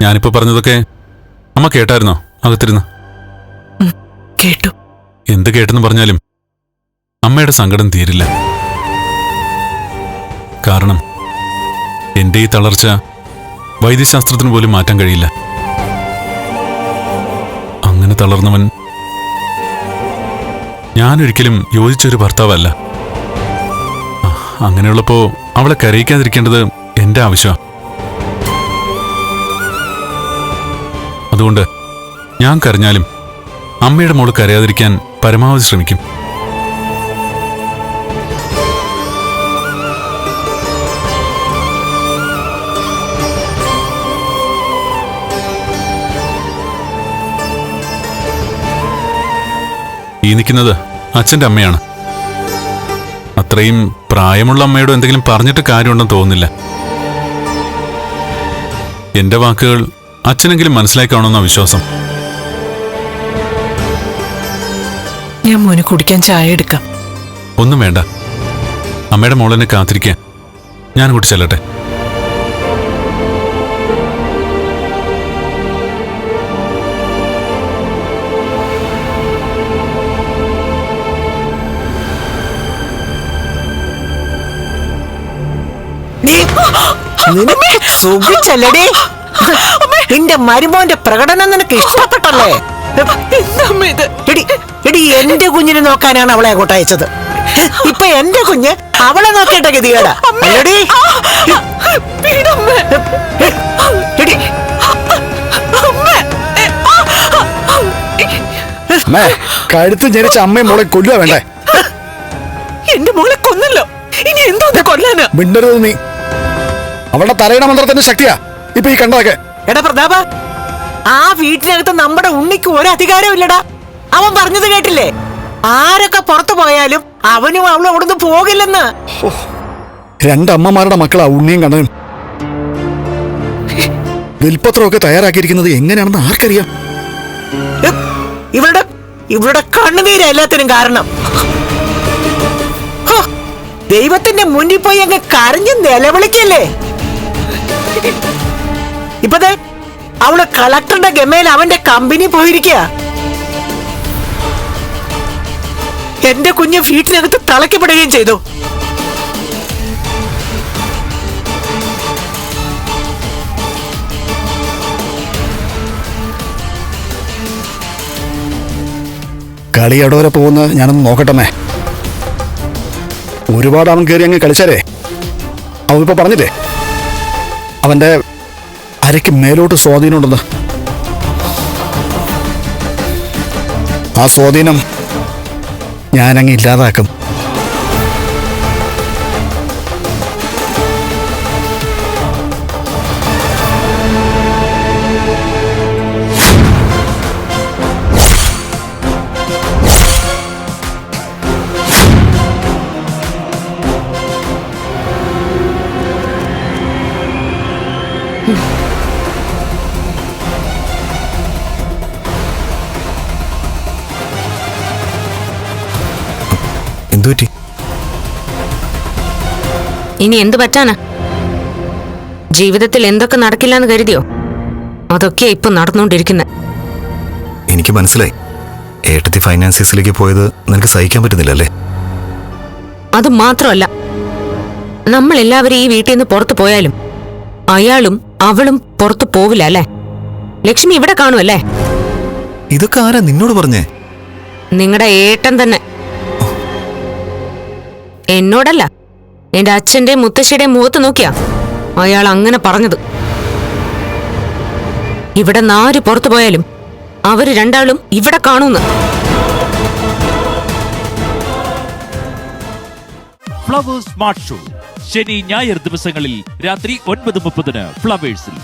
ഞാനിപ്പോ പറഞ്ഞതൊക്കെ അമ്മ കേട്ടായിരുന്നോ? അകത്തിരുന്ന്. കേട്ടു. എന്ത് കേട്ടെന്ന് പറഞ്ഞാലും അമ്മയുടെ സങ്കടം തീരില്ല. കാരണം എന്റെ ഈ തളർച്ച വൈദ്യശാസ്ത്രത്തിന് പോലും മാറ്റാൻ കഴിയില്ല. അങ്ങനെ തളർന്നവൻ ഞാനൊരിക്കലും യോജിച്ചൊരു ഭർത്താവല്ല. അങ്ങനെയുള്ളപ്പോ അവളെ കരയിക്കാതിരിക്കേണ്ടത് എന്റെ ആവശ്യമാണ് അതുകൊണ്ട് ഞാൻ കരഞ്ഞാലും അമ്മയുടെ മോൾ കരയാതിരിക്കാൻ പരമാവധി ശ്രമിക്കും. ഈ നിൽക്കുന്നത് അച്ഛന്റെ അമ്മയാണ്. അത്രയും പ്രായമുള്ള അമ്മയോട് എന്തെങ്കിലും പറഞ്ഞിട്ട് കാര്യമുണ്ടെന്ന് തോന്നുന്നില്ല. എന്റെ വാക്കുകൾ അച്ഛനെങ്കിലും മനസ്സിലായി കാണുന്ന വിശ്വാസം. ഞാൻ മോന് കുടിക്കാൻ ചായ എടുക്കാം. ഒന്നും വേണ്ട. അമ്മയുടെ മോളെന്നെ കാത്തിരിക്കാൻ ഞാൻ കൂടി ചെല്ലട്ടെ. സുഖിച്ചല്ലടി നിന്റെ മരുമോന്റെ പ്രകടനം നിനക്ക് ഇഷ്ടപ്പെട്ടല്ലേ? എടി എടി എന്റെ കുഞ്ഞിനെ നോക്കാനാണ് അവളെ കൂട്ടയച്ചത് ഇപ്പൊ എന്റെ കുഞ്ഞ് അവളെ നോക്കേണ്ട ഗതികേടാ. അല്ലടി. വീടമ്മേ. എടി അമ്മേ കഴുത്ത് ജനിച്ച അമ്മയും മോളെ കൊല്ലുക വേണ്ടേ? എന്റെ മോളെ കൊന്നല്ലോ. ഇനി എന്തോ കൊല്ലാന്? മിണ്ടരുത് നീ. അവളുടെ തലയുടെ മന്ത്രത്തിന്റെ ശക്തിയാ. ഇപ്പൊ ഈ കണ്ടതൊക്കെ. എടാ പ്രതാപ ആ വീട്ടിനകത്ത് നമ്മുടെ ഉണ്ണിക്ക് ഒരു അധികാരവും ഇല്ലടാ. അവൻ പറഞ്ഞത് കേട്ടില്ലേ? ആരൊക്കെ പുറത്തു പോയാലും അവനും അവളും അവിടുന്ന് പോകില്ലെന്ന്. രണ്ടമ്മമാരുടെ മക്കളാ ഉണ്ണിയും കണ്ണനും. വിൽപ്പത്രമൊക്കെ തയ്യാറാക്കിയിരിക്കുന്നത് എങ്ങനെയാണെന്ന് ആർക്കറിയാം? ഇവരുടെ ഇവരുടെ കണ്ണുനീര് എല്ലാത്തിനും കാരണം. ദൈവത്തിന്റെ മുന്നിൽ പോയി അങ്ങ് കരഞ്ഞ് നിലവിളിക്കല്ലേ? ഇപ്പതേ അവൾ കളക്ടറുടെ ഗമയിൽ അവന്റെ കമ്പനി പോയിരിക്കുക എന്റെ കുഞ്ഞ് വീട്ടിനകത്ത് തളയ്ക്കപ്പെടുകയും ചെയ്തു. കളി എടവരെ പോകുന്ന ഞാനൊന്ന് നോക്കട്ടെന്നേ. ഒരുപാട് അവൻ കയറി അങ്ങ് കളിച്ചാലേ? അവൻ ഇപ്പൊ പറഞ്ഞില്ലേ? അവന്റെ അരയ്ക്ക് മേലോട്ട് സ്വാധീനമുണ്ടെന്ന് ആ സ്വാധീനം ഞാനങ്ങ് ഇല്ലാതാക്കും. ഇനി എന്തു പറ്റാനാ? ജീവിതത്തിൽ എന്തൊക്കെ നടക്കില്ല എന്ന് കരുതിയോ? അതൊക്കെയാ ഇപ്പൊ നടന്നുകൊണ്ടിരിക്കുന്നത് എനിക്ക് മനസ്സിലായി. ഏട്ടത്തി ഫൈനാൻസിയസിലേക്ക് പോയത് നിനക്ക് സഹിക്കാൻ പറ്റുന്നില്ലല്ലേ? അത് മാത്രമല്ല നമ്മൾ എല്ലാവരും ഈ വീട്ടിൽ നിന്ന് പുറത്തു പോയാലും അയാളും അവളും പുറത്തു പോവില്ല അല്ലേ? ലക്ഷ്മി ഇവിടെ കാണുമല്ലേ? ഇതൊക്കെ ആരാ നിന്നോട് പറഞ്ഞേ? നിങ്ങളുടെ ഏട്ടൻ തന്നെ. എന്നോടല്ല. എന്റെ അച്ഛന്റെ മുത്തശ്ശിയുടെ മുഖത്ത് നോക്കിയാ അയാൾ അങ്ങനെ പറഞ്ഞത്. ഇവിടെ നാര് പുറത്തു പോയാലും അവർ രണ്ടാളും ഇവിടെ കാണൂന്ന്. Flowers smart show. ശനി ഞായർ ദിവസങ്ങളിൽ രാത്രി ഒൻപത് മുപ്പതിന് ഫ്ലവേഴ്സിൽ.